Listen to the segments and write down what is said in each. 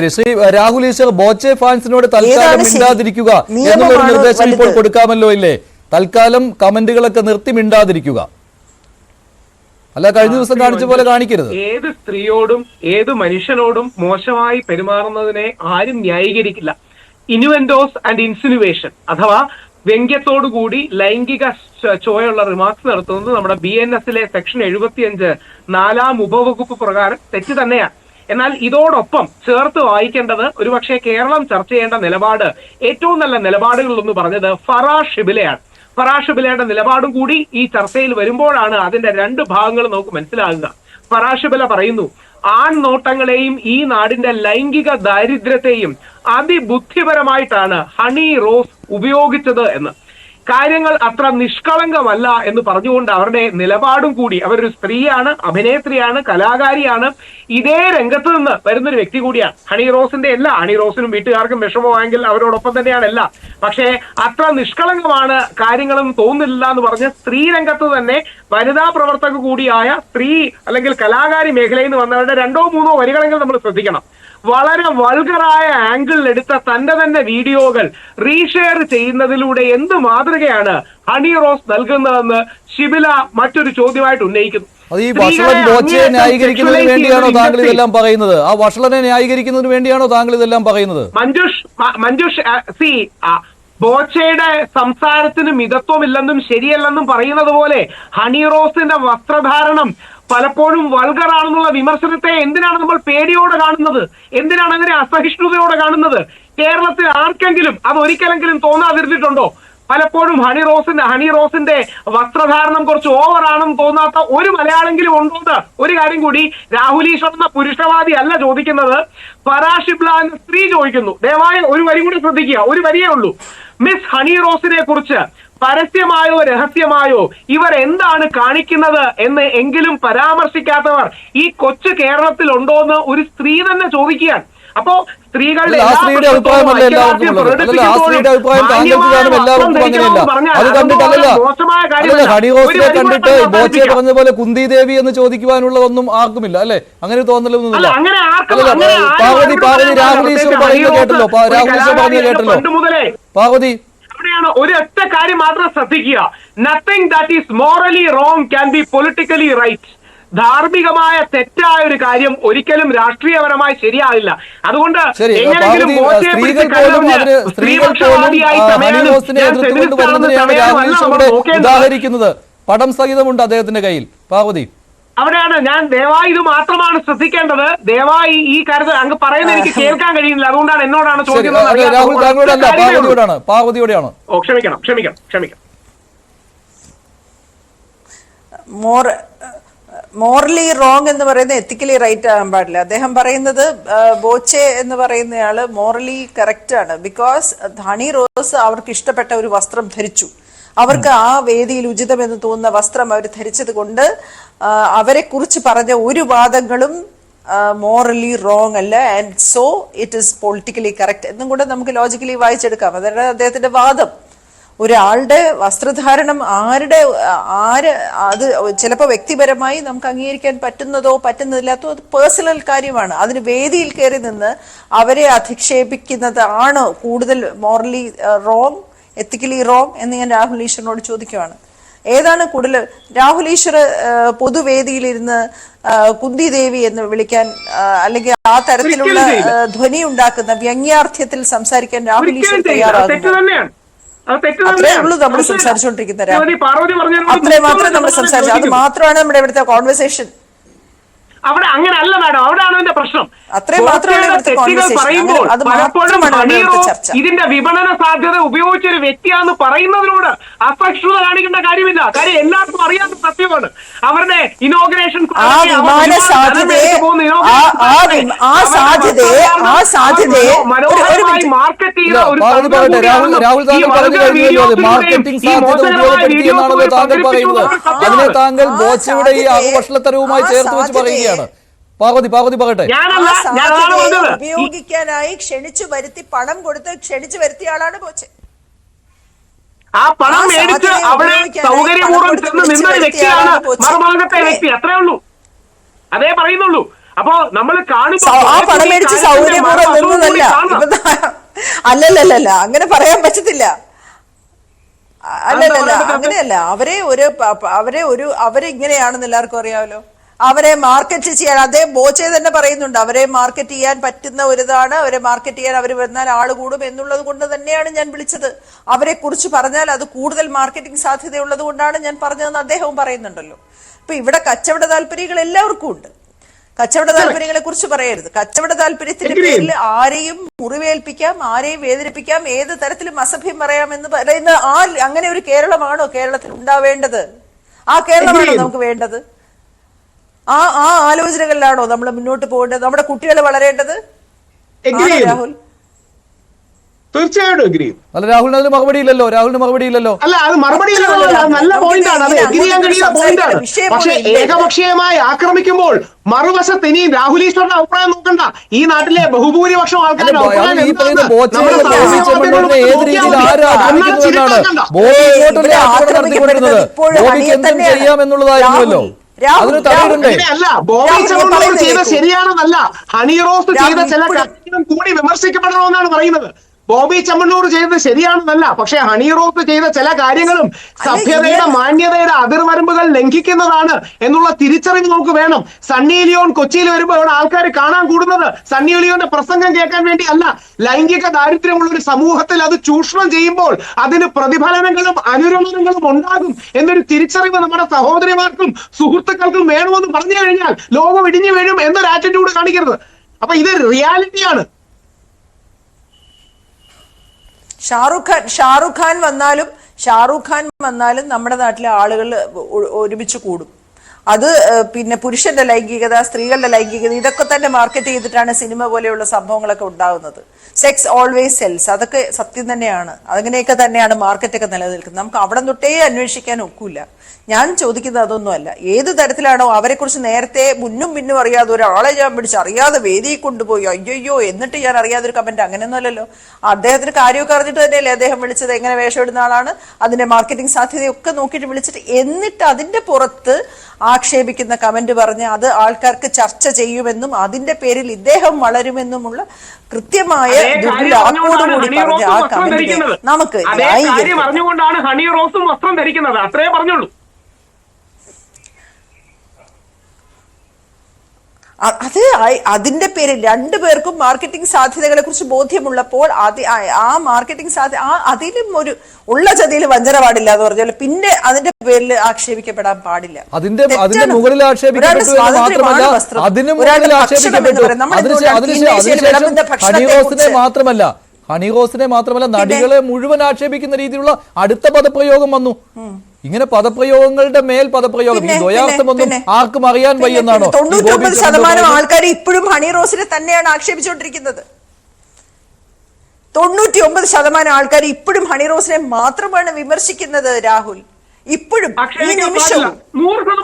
ശരി രാഹുൽ ഈശ്വർ ബോച്ചെ ഫാൻസിനോട് തൽക്കാലം? മിണ്ടാതിരിക്കുക എന്നുള്ളൊരു നിർദ്ദേശം ഇപ്പോൾ? കൊടുക്കാമല്ലോ ഇല്ലേ? തൽക്കാലം കമന്റുകളൊക്കെ നിർത്തി മിണ്ടാതിരിക്കുക. അല്ല കഴിഞ്ഞ ദിവസം കാണിച്ച പോലെ കാണിക്കരുത്. ഏത് സ്ത്രീയോടും ഏത് മനുഷ്യനോടും മോശമായി പെരുമാറുന്നതിനെ ആരും ന്യായീകരിക്കില്ല. ഇനുവെന്റോസ് ആൻഡ് ഇൻസിനുവേഷൻ അഥവാ വ്യംഗ്യത്തോടുകൂടി ലൈംഗിക ചോയുള്ള റിമാർക്സ് നടത്തുന്നത് നമ്മുടെ ബി എൻ എസിലെ സെക്ഷൻ എഴുപത്തിയഞ്ച് നാലാം ഉപവകുപ്പ് പ്രകാരം തെറ്റ് തന്നെയാണ്. എന്നാൽ ഇതോടൊപ്പം ചേർത്ത് വായിക്കേണ്ടത് ഒരുപക്ഷെ കേരളം ചർച്ച ചെയ്യേണ്ട നിലപാട് ഏറ്റവും നല്ല നിലപാടുകളിലൊന്ന് പറഞ്ഞത് ഫറാ ഷിബിലയാണ്. ഫറാ ഷിബിലയുടെ നിലപാടും കൂടി ഈ ചർച്ചയിൽ വരുമ്പോഴാണ് അതിന്റെ രണ്ട് ഭാഗങ്ങൾ നമുക്ക് മനസ്സിലാകുക. ഫറാ ഷിബില പറയുന്നു ആൺ നോട്ടങ്ങളെയും ഈ നാടിന്റെ ലൈംഗിക ദാരിദ്ര്യത്തെയും അതിബുദ്ധിപരമായിട്ടാണ് ഹണി റോസ് ഉപയോഗിച്ചത് എന്ന്. കാര്യങ്ങൾ അത്ര നിഷ്കളങ്കമല്ല എന്ന് പറഞ്ഞുകൊണ്ട് അവരുടെ നിലപാടും കൂടി അവരൊരു സ്ത്രീയാണ് അഭിനേത്രിയാണ് കലാകാരിയാണ്. ഇതേ രംഗത്ത് നിന്ന് വരുന്നൊരു വ്യക്തി കൂടിയാണ്. ഹണി റോസിന്റെ എല്ലാ ഹണി റോസിനും വീട്ടുകാർക്കും വിഷമമായെങ്കിൽ അവരോടൊപ്പം തന്നെയാണ് അല്ല പക്ഷേ അത്ര നിഷ്കളങ്കമാണ് കാര്യങ്ങളും തോന്നില്ല എന്ന് പറഞ്ഞ് സ്ത്രീ രംഗത്ത് തന്നെ വനിതാ പ്രവർത്തക കൂടിയായ സ്ത്രീ അല്ലെങ്കിൽ കലാകാരി മേഖലയിൽ നിന്ന് വന്നവരുടെ രണ്ടോ മൂന്നോ വരികളെങ്കിലും നമ്മൾ ശ്രദ്ധിക്കണം. വളരെ വൾഗറായ ആംഗിളിൽ എടുത്ത തന്റെ തന്നെ വീഡിയോകൾ റീഷെയർ ചെയ്യുന്നതിലൂടെ എന്ത് മാതൃകയാണ് ഹണി റോസ് നൽകുന്നതെന്ന് ഷിബില മറ്റൊരു ചോദ്യമായിട്ട് ഉന്നയിക്കുന്നു. അത് ഈ സ്ത്രീകളെ വഷളൻ ബോച്ചയെ ന്യായീകരിക്കുന്നതിന് വേണ്ടിയാണോ താങ്കൾ ഇതെല്ലാം പറയുന്നത്? ആ വഷളനെ ന്യായീകരിക്കുന്നതിന് വേണ്ടിയാണോ താങ്കൾ ഇതെല്ലാം പറയുന്നത്? മഞ്ജുഷ് മഞ്ജുഷ് സി ബോച്ചയുടെ സംസാരത്തിന് മിതത്വമില്ലെന്നും ശരിയല്ലെന്നും പറയുന്നത് പോലെ ഹണി റോസിന്റെ വസ്ത്രധാരണം പലപ്പോഴും വൾഗറാണെന്നുള്ള വിമർശനത്തെ എന്തിനാണ് നമ്മൾ പേടിയോടെ കാണുന്നത്? എന്തിനാണ് അങ്ങനെ അസഹിഷ്ണുതയോടെ കാണുന്നത്? കേരളത്തിൽ ആർക്കെങ്കിലും അത് ഒരിക്കലെങ്കിലും തോന്നാതിരുന്നിട്ടുണ്ടോ? പലപ്പോഴും ഹണി റോസിന്റെ ഹണി റോസിന്റെ വസ്ത്രധാരണം കുറച്ച് ഓവർ ആണെന്ന് തോന്നാത്ത ഒരു മലയാളെങ്കിലും ഉണ്ടോ എന്ന് ഒരു കാര്യം കൂടി രാഹുൽ ഈശ്വർ എന്ന പുരുഷവാദി അല്ല ചോദിക്കുന്നത്. പരാഷിബ്ല എന്ന സ്ത്രീ ചോദിക്കുന്നു. ദയവായി ഒരു വരി കൂടി ശ്രദ്ധിക്കുക. ഒരു വരിയേ ഉള്ളൂ. മിസ് ഹണി റോസിനെ കുറിച്ച് പരസ്യമായോ രഹസ്യമായോ ഇവർ എന്താണ് കാണിക്കുന്നത് എന്ന് എങ്കിലും പരാമർശിക്കാത്തവർ ഈ കൊച്ചു കേരളത്തിൽ ഉണ്ടോ എന്ന് ഒരു സ്ത്രീ തന്നെ ചോദിക്കുകയാണ്. അപ്പോ സ്ത്രീകളുടെ അല്ല, ആ എല്ലാ സ്ത്രീയുടെ അഭിപ്രായമല്ല ഐക്യദാർഢ്യം എല്ലാവർക്കും ഉള്ളത്. അല്ലല്ല ആ പ്രകടിപ്പിക്കുമ്പോഴും സ്ത്രീയുടെ അഭിപ്രായം താങ്കൾക്ക് കാണും എല്ലാവർക്കും അങ്ങനെയല്ല. അത് കണ്ടിട്ടല്ലല്ല മോശമായ അല്ലല്ല കാര്യമല്ല. ഹണി ഒരു റോസിനെ വരി കൂടെ കണ്ടിട്ട് ബോച്ചയെ പറഞ്ഞ പോലെ കുന്തി ദേവി എന്ന് ചോദിക്കുവാനുള്ളതൊന്നും ആർക്കുമില്ല അല്ലേ? അങ്ങനെ തോന്നലൊന്നുമില്ല. പാർവതി പാർവതി രാഹുൽ ഈശ്വർ പറയുന്നത് കേട്ടല്ലോ രാഹുൽ ഈശ്വർ പറഞ്ഞത് കേട്ടല്ലോ. പാർവതി അവിടെയാണ് ഒരൊറ്റ കാര്യം മാത്രം ശ്രദ്ധിക്കുക. Nothing that is morally wrong can be politically right ധാർമ്മികമായ തെറ്റായ ഒരു കാര്യം ഒരിക്കലും രാഷ്ട്രീയപരമായി ശരിയാവില്ല. അതുകൊണ്ട് നോക്കേണ്ടത്. ഉദാഹരിക്കുന്നത്. പടം സഹിതമുണ്ട് അദ്ദേഹത്തിന്റെ കയ്യിൽ. പാർവതി. അവിടെയാണ് ഞാൻ ദയവായി ഇത് മാത്രമാണ് ശ്രദ്ധിക്കേണ്ടത്. ദയവായി ഈ കാര്യത്തിൽ അങ്ങ് പറയുന്നത് എനിക്ക് കേൾക്കാൻ കഴിയുന്നില്ല. അതുകൊണ്ടാണ് എന്നോടാണ് ചോദിക്കുന്നത് ചോദ്യം ഓ ക്ഷമിക്കണം ക്ഷമിക്കണം ക്ഷമിക്കണം. മോർ മോറലി റോങ് എന്ന് പറയുന്നത് എത്തിക്കലി റൈറ്റ് ആകാൻ പാടില്ല. അദ്ദേഹം പറയുന്നത് ബോച്ചെ എന്ന് പറയുന്നയാൾ മോറലി കറക്റ്റ് ആണ് ബിക്കോസ് ധണി റോസ് അവർക്ക് ഇഷ്ടപ്പെട്ട ഒരു വസ്ത്രം ധരിച്ചു. അവർക്ക് ആ വേദിയിൽ ഉചിതമെന്ന് തോന്നുന്ന വസ്ത്രം അവർ ധരിച്ചത് കൊണ്ട് അവരെ കുറിച്ച് പറഞ്ഞ ഒരു വാദങ്ങളും മോറലി റോങ് അല്ല. And so it is politically correct എന്നും കൂടെ നമുക്ക് ലോജിക്കലി വായിച്ചെടുക്കാം. അതാണ് അദ്ദേഹത്തിന്റെ വാദം. ഒരാളുടെ വസ്ത്രധാരണം ആരുടെ ആര് അത് ചിലപ്പോൾ വ്യക്തിപരമായി നമുക്ക് അംഗീകരിക്കാൻ പറ്റുന്നതോ പറ്റുന്നില്ലാത്തോ അത് പേഴ്സണൽ കാര്യമാണ്. അതിന് വേദിയിൽ കയറി നിന്ന് അവരെ അധിക്ഷേപിക്കുന്നത് ആണ് കൂടുതൽ മോറലി റോങ് എത്തിക്കലി റോങ് എന്ന് ഞാൻ രാഹുൽ ഈശ്വറിനോട് ചോദിക്കുവാണ്. ഏതാണ് കൂടുതൽ രാഹുൽ ഈശ്വർ പൊതുവേദിയിലിരുന്ന് കുന്തി ദേവി എന്ന് വിളിക്കാൻ അല്ലെങ്കിൽ ആ തരത്തിലുള്ള ധ്വനി ഉണ്ടാക്കുന്ന വ്യംഗ്യാർത്ഥ്യത്തിൽ സംസാരിക്കാൻ രാഹുൽ ഈശ്വർ തയ്യാറാകുന്നു അത്രേ ഉള്ളൂ നമ്മൾ? സംസാരിച്ചുകൊണ്ടിരിക്കുന്ന അത്രേ മാത്രം നമ്മൾ സംസാരിച്ചു. അത് മാത്രമാണ് നമ്മുടെ ഇവിടുത്തെ കോൺവെർസേഷൻ അവിടെ അങ്ങനെ അല്ല മാഡം. അവിടെയാണ് അതിന്റെ പ്രശ്നം. തെറ്റുകൾ പറയുമ്പോൾ പലപ്പോഴും. ഇതിന്റെ വിപണന സാധ്യത ഉപയോഗിച്ച ഒരു വ്യക്തിയാണെന്ന് പറയുന്നതിനോട് അസഹിഷ്ണുത കാണിക്കേണ്ട കാര്യമില്ല. കാര്യം എല്ലാവർക്കും അറിയാത്ത സത്യമാണ്. അവരുടെ ഇനോഗ്രേഷൻ മനോഹരമായി. മാർക്കറ്റ് ചെയ്ത ഒരു അതിനെ താങ്കൾ ബോച്ചയുടെ ഈ ആഘോഷത്തരവുമായി ചേർത്ത് വെച്ച് സാധ്യതയെ- പറയുകയാണ് പാർവതി പാർവതി പറയട്ടെ. ഉപയോഗിക്കാനായി ക്ഷണിച്ചു വരുത്തി പണം കൊടുത്ത് ക്ഷണിച്ചു വരുത്തിയ ആളാണ് ബോച്ചെ ആ പണം മേടിച്ച് അവിടെ സൗകര്യപൂർവം ചെന്ന് നിന്ന വ്യക്തിയാണ്. മറുഭാഗത്തെ വ്യക്തി. അത്രേ ഉള്ളൂ. അതേ പറയുന്നുള്ളൂ. അപ്പോ നമ്മൾ കാണുമ്പോ ആ പണം മേടിച്ച് സൗകര്യപൂർവം നിന്നതല്ല. അല്ലല്ലല്ല അങ്ങനെ പറയാൻ പറ്റത്തില്ല. അല്ലല്ല അല്ലല്ലല്ല. അങ്ങനെയല്ല. അവരെ ഒരു അവരെ ഒരു അവരെ ഇങ്ങനെയാണെന്ന് എല്ലാവർക്കും അറിയാമല്ലോ. അവരെ മാർക്കറ്റ് ചെയ്യാൻ അതേ ബോച്ചെ തന്നെ പറയുന്നുണ്ട് അവരെ മാർക്കറ്റ് ചെയ്യാൻ പറ്റുന്ന ഒരിതാണ് അവരെ മാർക്കറ്റ് ചെയ്യാൻ അവർ വന്നാൽ ആൾ കൂടും എന്നുള്ളത് കൊണ്ട് തന്നെയാണ് ഞാൻ വിളിച്ചത്. അവരെ കുറിച്ച് പറഞ്ഞാൽ അത് കൂടുതൽ മാർക്കറ്റിംഗ് സാധ്യതയുള്ളത് കൊണ്ടാണ് ഞാൻ പറഞ്ഞതെന്ന് അദ്ദേഹവും പറയുന്നുണ്ടല്ലോ. അപ്പൊ ഇവിടെ കച്ചവട താല്പര്യങ്ങൾ എല്ലാവർക്കും ഉണ്ട്. കച്ചവട താല്പര്യങ്ങളെ കുറിച്ച് പറയരുത്. കച്ചവട താല്പര്യത്തിന്റെ പേരിൽ ആരെയും മുറിവേൽപ്പിക്കാം ആരെയും വേദനിപ്പിക്കാം ഏത് തരത്തിലും അസഭ്യം പറയാമെന്ന് പറയുന്ന ആ അങ്ങനെ ഒരു കേരളമാണോ കേരളത്തിൽ ഉണ്ടാവേണ്ടത്? ആ കേരളമാണോ നമുക്ക് വേണ്ടത്? ആ ആ ആലോചനകളിലാണോ നമ്മൾ മുന്നോട്ട് പോകേണ്ടത്? നമ്മുടെ കുട്ടികൾ വളരേണ്ടത്. രാഹുൽ? തീർച്ചയായിട്ടും എഗ്രി അല്ല രാഹുലിന് അതിന് മറുപടി ഇല്ലല്ലോ. രാഹുലിന് മറുപടി ഇല്ലല്ലോ. അല്ല അത് മറുപടി നല്ല പോയിന്റാണ് പോയിന്റ് ആണ്. അത് ഇതിനെ ചെയ്യാൻ കഴിയുന്ന പോയിന്റ് ആണ്. പക്ഷെ ഏകപക്ഷീയമായി ആക്രമിക്കുമ്പോൾ മറുവശത്ത് ഇനി രാഹുൽ ഈശ്വറിന്റെ അഭിപ്രായം നോക്കണ്ട. ഈ നാട്ടിലെ ബഹുഭൂരിപക്ഷം ആൾക്കാരുടെ അഭിപ്രായം അയാൾ ബോബി ചെയ്ത ശരിയാണെന്നല്ല ഹണി റോസ് ചെയ്ത ചില കാര്യങ്ങളും കൂടി വിമർശിക്കപ്പെടണമെന്നാണ് പറയുന്നത്. ബോബി ചമ്മണ്ണൂർ ചെയ്തത് ശരിയാണെന്നല്ല. പക്ഷെ ഹണി റോപ്പ് ചെയ്ത ചില കാര്യങ്ങളും സഭ്യതയുടെ മാന്യതയുടെ അതിർവരമ്പുകൾ ലംഘിക്കുന്നതാണ് എന്നുള്ള തിരിച്ചറിവ് നമുക്ക് വേണം. സണ്ണി ലിയോൺ കൊച്ചിയിൽ വരുമ്പോൾ ഇവിടെ ആൾക്കാർ കാണാൻ കൂടുന്നത് സണ്ണി ലിയോന്റെ പ്രസംഗം കേൾക്കാൻ വേണ്ടി അല്ല ലൈംഗിക ദാരിദ്ര്യമുള്ള ഒരു സമൂഹത്തിൽ അത് ചൂഷണം ചെയ്യുമ്പോൾ അതിന് പ്രതിഫലനങ്ങളും അനുരണനങ്ങളും ഉണ്ടാകും എന്നൊരു തിരിച്ചറിവ് നമ്മുടെ സഹോദരിമാർക്കും സുഹൃത്തുക്കൾക്കും വേണമെന്ന് പറഞ്ഞു കഴിഞ്ഞാൽ ലോകം ഇടിഞ്ഞു വീഴും എന്നൊരു ആറ്റിറ്റ്യൂഡ് കാണിക്കരുത്. അപ്പൊ ഇത് റിയാലിറ്റിയാണ് ഷാറുഖ് ഖാൻ ഷാറുഖ് ഖാൻ വന്നാലും ഷാറുഖ് ഖാൻ വന്നാലും നമ്മുടെ നാട്ടിലെ ആളുകൾ ഒരുമിച്ച് കൂടും. അത് പിന്നെ പുരുഷന്റെ ലൈംഗികത സ്ത്രീകളുടെ ലൈംഗികത ഇതൊക്കെ തന്നെ മാർക്കറ്റ് ചെയ്തിട്ടാണ് സിനിമ പോലെയുള്ള സംഭവങ്ങളൊക്കെ ഉണ്ടാകുന്നത് സെക്സ് ഓൾവേസ് സെൽസ് അതൊക്കെ സത്യം തന്നെയാണ്. അങ്ങനെയൊക്കെ തന്നെയാണ് മാർക്കറ്റൊക്കെ നിലനിൽക്കുന്നത്. നമുക്ക് അവിടെ തൊട്ടേ അന്വേഷിക്കാൻ ഒക്കില്ല. ഞാൻ ചോദിക്കുന്നത് അതൊന്നുമല്ല. ഏത് തരത്തിലാണോ അവരെക്കുറിച്ച് നേരത്തെ മുന്നും പിന്നും അറിയാതെ ഒരാളെ ഞാൻ പിടിച്ച് അറിയാതെ വേദിയിൽ കൊണ്ടുപോയി അയ്യോയ്യോ എന്നിട്ട് ഞാൻ അറിയാതെ ഒരു കമന്റ് അങ്ങനെയൊന്നുമല്ലല്ലോ അദ്ദേഹത്തിന് കാര്യമൊക്കെ അറിഞ്ഞിട്ട് തന്നെയല്ലേ അദ്ദേഹം വിളിച്ചത് എങ്ങനെ വേഷം ഇടുന്ന ആളാണ് അതിന്റെ മാർക്കറ്റിംഗ് സാധ്യതയൊക്കെ നോക്കിയിട്ട് വിളിച്ചിട്ട് എന്നിട്ട് അതിന്റെ പുറത്ത് ആക്ഷേപിക്കുന്ന കമന്റ് പറഞ്ഞ് അത് ആൾക്കാർക്ക് ചർച്ച ചെയ്യുമെന്നും അതിന്റെ പേരിൽ ഇദ്ദേഹം വളരുമെന്നുമുള്ള കൃത്യമായ ദുർലാക്കോടുകൂടി പറഞ്ഞ ആ കമന്റ്. നമുക്ക് അറിഞ്ഞുകൊണ്ടാണ് ഹണി റോസും വസ്ത്രം ധരിക്കുന്നത്. അത്രേ പറഞ്ഞുള്ളൂ. അത് അതിന്റെ പേരിൽ രണ്ടു പേർക്കും മാർക്കറ്റിംഗ് സാധ്യതകളെ കുറിച്ച് ബോധ്യമുള്ളപ്പോൾ അത് ആ- മാർക്കറ്റിംഗ് സാധ്യത ആ അതിലും ഒരു ഉള്ള ചതിയിൽ വഞ്ചന പാടില്ല എന്ന് പറഞ്ഞാൽ പിന്നെ അതിന്റെ പേരിൽ ആക്ഷേപിക്കപ്പെടാൻ പാടില്ല. അതിന്റെ. അതിന്റെ മുകളിൽ ആക്ഷേപിക്കപ്പെട്ടു. മാത്രമല്ല ഹണിഹോസിനെ മാത്രമല്ല നടികളെ മുഴുവൻ ആക്ഷേപിക്കുന്ന രീതിയിലുള്ള അടുത്ത പദപ്രയോഗം വന്നു. ഇങ്ങനെ പദപ്രയോഗങ്ങളുടെ മേൽ പദപ്രയോഗം. ഈ ദ്വയാർത്ഥമൊന്നും ആർക്കും അറിയാൻ വയ്യെന്നാണോ? തൊണ്ണൂറ്റൊമ്പത് ശതമാനം ആൾക്കാർ ഇപ്പോഴും ഹണി റോസിനെ തന്നെയാണ് ആക്ഷേപിച്ചുകൊണ്ടിരിക്കുന്നത്. തൊണ്ണൂറ്റി ഒമ്പത് ശതമാനം ആൾക്കാർ ഇപ്പോഴും ഹണി റോസിനെ മാത്രമാണ് വിമർശിക്കുന്നത് രാഹുൽ. ഇപ്പോഴും ഈ നിമിഷവും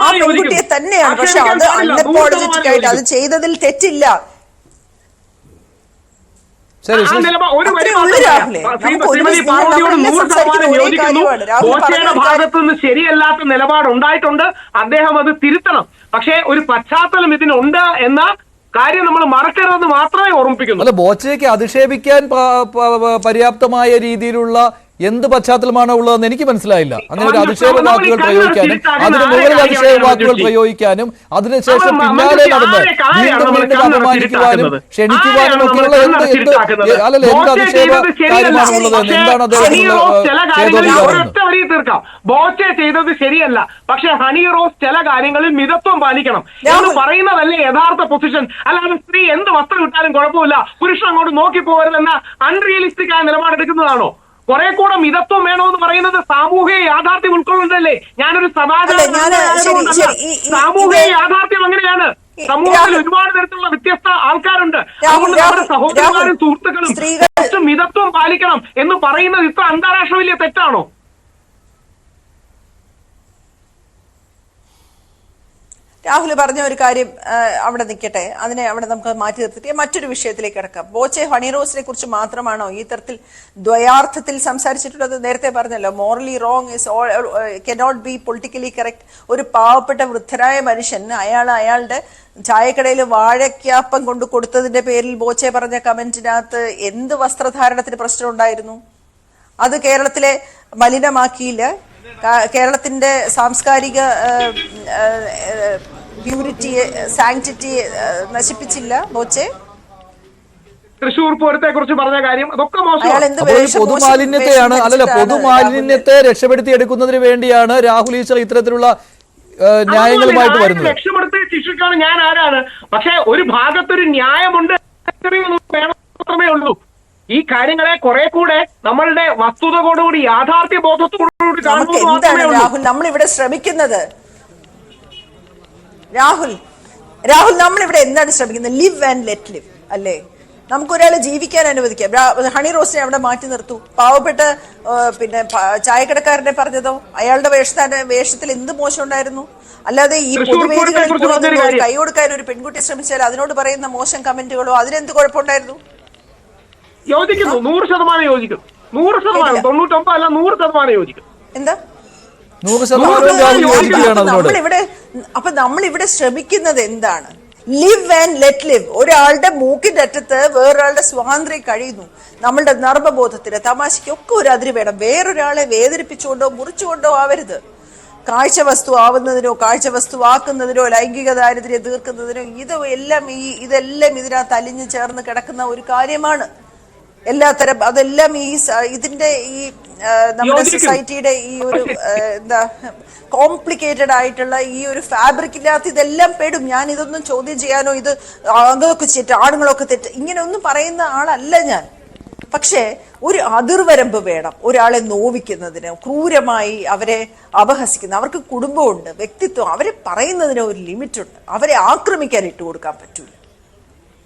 ആ പെൺകുട്ടിയെ തന്നെയാണ്. പക്ഷെ അത്. അൺഅപ്പോളജറ്റിക് ആയിട്ട് അത് ചെയ്തതിൽ തെറ്റില്ല. ശരി ഭാഗത്തു നിന്ന് ശരിയല്ലാത്ത നിലപാട് ഉണ്ടായിട്ടുണ്ട്. അദ്ദേഹം അത് തിരുത്തണം. പക്ഷേ ഒരു പശ്ചാത്തലം ഇതിനുണ്ട് എന്ന കാര്യം നമ്മൾ മറക്കരുതെന്ന് മാത്രമേ ഓർമ്മിപ്പിക്കുന്നു. അല്ല ബോച്ചയ്ക്ക് അധിക്ഷേപിക്കാൻ പര്യാപ്തമായ രീതിയിലുള്ള എന്ത് പശ്ചാത്തലമാണോ ഉള്ളതെന്ന് എനിക്ക് മനസ്സിലായില്ല. അങ്ങനെ ഒരു അധിക്ഷേപ വാക്കുകൾ പ്രയോഗിക്കാനും അതിന് മുകളിൽ അധിക്ഷേപ വാക്കുകൾ പ്രയോഗിക്കാനും അതിനുശേഷം പിന്നാലെ നടന്ന് വീണ്ടും വീണ്ടും അപമാനിക്കുവാനും ക്ഷണിക്കുവാനും ഒക്കെയുള്ള എന്ത് എന്ത് അല്ലല്ലോ എന്ത് അധിക്ഷേപ ചെയ്തത് ശരിയല്ല. കാര്യമാണുള്ളത് എന്താണ് ഒരൊറ്റ തീർക്കാം. ബോച്ചെ ചെയ്തത് ശരിയല്ല. പക്ഷെ ഹണി റോസ് ചില കാര്യങ്ങളിൽ മിതത്വം പാലിക്കണം എന്ന്. പറയുന്നതല്ലേ യഥാർത്ഥ പൊസിഷൻ അല്ലാതെ സ്ത്രീ എന്ത് വസ്ത്രം ഇട്ടാലും കുഴപ്പമില്ല. പുരുഷൻ അങ്ങോട്ട് നോക്കി പോകരുതെന്ന അൺറിയലിസ്റ്റിക് ആയ നിലപാടെടുക്കുന്നതാണോ? കുറെ കൂടെ മിതത്വം വേണമെന്ന് പറയുന്നത് സാമൂഹിക യാഥാർത്ഥ്യം ഉൾക്കൊള്ളുന്നതല്ലേ? ഞാനൊരു ഈ- സാമൂഹിക യാഥാർത്ഥ്യം അങ്ങനെയാണ്. സമൂഹത്തിൽ. ഒരുപാട് തരത്തിലുള്ള വ്യത്യസ്ത ആൾക്കാരുണ്ട്. അതുകൊണ്ട് നമ്മുടെ സഹോദരന്മാരും സുഹൃത്തുക്കളും മിതത്വം പാലിക്കണം എന്ന് പറയുന്നത് ഇത്ര അന്താരാഷ്ട്ര വലിയ തെറ്റാണോ? രാഹുൽ പറഞ്ഞ ഒരു കാര്യം അവിടെ നിൽക്കട്ടെ. അതിനെ അവിടെ നമുക്ക് മാറ്റി നിർത്തിയിട്ട് മറ്റൊരു വിഷയത്തിലേക്ക് കിടക്കാം. ബോച്ചെ ഹണി റോസിനെ കുറിച്ച് മാത്രമാണോ ഈ തരത്തിൽ ദ്വയാർത്ഥത്തിൽ സംസാരിച്ചിട്ടുള്ളത്? നേരത്തെ പറഞ്ഞല്ലോ morally wrong is all cannot be politically correct ഒരു പാവപ്പെട്ട വൃദ്ധരായ മനുഷ്യൻ അയാൾ അയാളുടെ ചായക്കടയിൽ വാഴയ്ക്കാപ്പം കൊണ്ട് കൊടുത്തതിന്റെ പേരിൽ ബോച്ചെ പറഞ്ഞ കമന്റിനകത്ത് എന്ത് വസ്ത്രധാരണത്തിന് പ്രശ്നം ഉണ്ടായിരുന്നു? അത് കേരളത്തിലെ മലിനമാക്കിയില്ല. കാ- കേരളത്തിന്റെ സാംസ്കാരിക പ്യൂരിറ്റിയെ സാങ്ക്ടിറ്റിയെ നശിപ്പിച്ചില്ല. ബോച്ചെ? തൃശൂർ പൂരത്തെ കുറിച്ച് പറഞ്ഞ കാര്യം അതൊക്കെ പൊതുമാലിന്യത്തെയാണ് അല്ലല്ല പൊതുമാലിന്യത്തെ പൊതുമാലിന്യത്തെ രക്ഷപ്പെടുത്തിയെടുക്കുന്നതിന് വേണ്ടിയാണ് രാഹുൽ ഈശ്വർ ഇത്തരത്തിലുള്ള ന്യായങ്ങളുമായിട്ട് വരുന്നത്. രക്ഷപ്പെടുത്തി ശിക്ഷിക്കാണ് ഞാൻ ആരാണ്? പക്ഷെ ഒരു ഭാഗത്തൊരു ന്യായമുണ്ട്. മാത്രമേ ഉള്ളൂ. ഈ കാര്യങ്ങളെ കുറെ കൂടെ നമ്മളുടെ വസ്തുതയോടുകൂടി യാഥാർത്ഥ്യ ബോധത്തോടുകൂടി നമുക്ക് എന്താണ് രാഹുൽ നമ്മൾ ഇവിടെ ശ്രമിക്കുന്നത്? രാഹുൽ രാഹുൽ നമ്മൾ ഇവിടെ എന്താണ് ശ്രമിക്കുന്നത്? ലിവ് ആൻഡ് ലെറ്റ് ലിവ് അല്ലേ? നമുക്ക് ഒരാളെ ജീവിക്കാൻ അനുവദിക്കാം. ഹണി റോസിനെ അവിടെ മാറ്റി നിർത്തു. പാവപ്പെട്ട പിന്നെ ചായക്കടക്കാരനെ പറഞ്ഞതോ? അയാളുടെ വേഷത്തിന്റെ വേഷത്തിൽ എന്ത് മോശം ഉണ്ടായിരുന്നു? അല്ലാതെ ഈ പൊതുവേദികളിൽ. കൈ കൊടുക്കാൻ ഒരു പെൺകുട്ടി ശ്രമിച്ചാൽ അതിനോട് പറയുന്ന മോശം കമന്റുകളോ അതിനെന്ത് കുഴപ്പമുണ്ടായിരുന്നു? യോജിക്കുന്നു. നൂറ് ശതമാനം യോജിക്കുന്നു. നൂറ് ശതമാനം. തൊണ്ണൂറ്റൊമ്പത് അല്ല നൂറ് ശതമാനം യോജിക്കും എന്താ? നമ്മളിവിടെ അപ്പൊ നമ്മളിവിടെ ശ്രമിക്കുന്നത് എന്താണ്? ലിവ് ആൻഡ് ലെറ്റ് ലിവ് ഒരാളുടെ മൂക്കിന്റെ അറ്റത്ത് വേറൊരാളുടെ സ്വാതന്ത്ര്യം കഴിയുന്നു. നമ്മളുടെ നർമ്മബോധത്തിന് തമാശയ്ക്ക് ഒക്കെ ഒരു അതിര് വേണം. വേറൊരാളെ വേദനിപ്പിച്ചുകൊണ്ടോ മുറിച്ചുകൊണ്ടോ ആവരുത്. കാഴ്ച വസ്തു ആവുന്നതിനോ കാഴ്ച വസ്തു ആക്കുന്നതിനോ ലൈംഗിക ദാരിദ്ര്യം തീർക്കുന്നതിനോ ഇത് എല്ലാം ഈ ഇതെല്ലാം ഇതിനകത്ത് അലിഞ്ഞു ചേർന്ന് കിടക്കുന്ന ഒരു കാര്യമാണ്. എല്ലാത്തരം അതെല്ലാം ഈ ഇതിന്റെ ഈ നമ്മുടെ സൊസൈറ്റിയുടെ ഈ ഒരു എന്താ കോംപ്ലിക്കേറ്റഡ് ആയിട്ടുള്ള ഈ ഒരു ഫാബ്രിക് ഇല്ലാത്ത ഇതെല്ലാം പെടും. ഞാൻ ഇതൊന്നും ചോദ്യം ചെയ്യാനോ ഇത് അതൊക്കെ തെറ്റ് ആണുങ്ങളൊക്കെ തെറ്റ് ഇങ്ങനെ ഒന്നും പറയുന്ന ആളല്ല ഞാൻ. പക്ഷേ ഒരു അതിർവരമ്പ് വേണം. ഒരാളെ നോവിക്കുന്നതിന് ക്രൂരമായി അവരെ അപഹസിക്കുന്ന അവർക്ക് കുടുംബമുണ്ട് വ്യക്തിത്വം അവരെ പറയുന്നതിന് ഒരു ലിമിറ്റ് ഉണ്ട് അവരെ ആക്രമിക്കാൻ ഇട്ട് കൊടുക്കാൻ പറ്റൂല.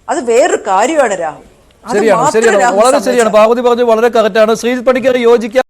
അത് വേറൊരു കാര്യമാണ് രാഹുൽ. ശരിയാണ് ശരിയാണ്. വളരെ ശരിയാണ്. പാർവതി പറഞ്ഞത് വളരെ കറക്റ്റാണ് ശ്രീജിത് പണിക്കർ യോജിക്കാൻ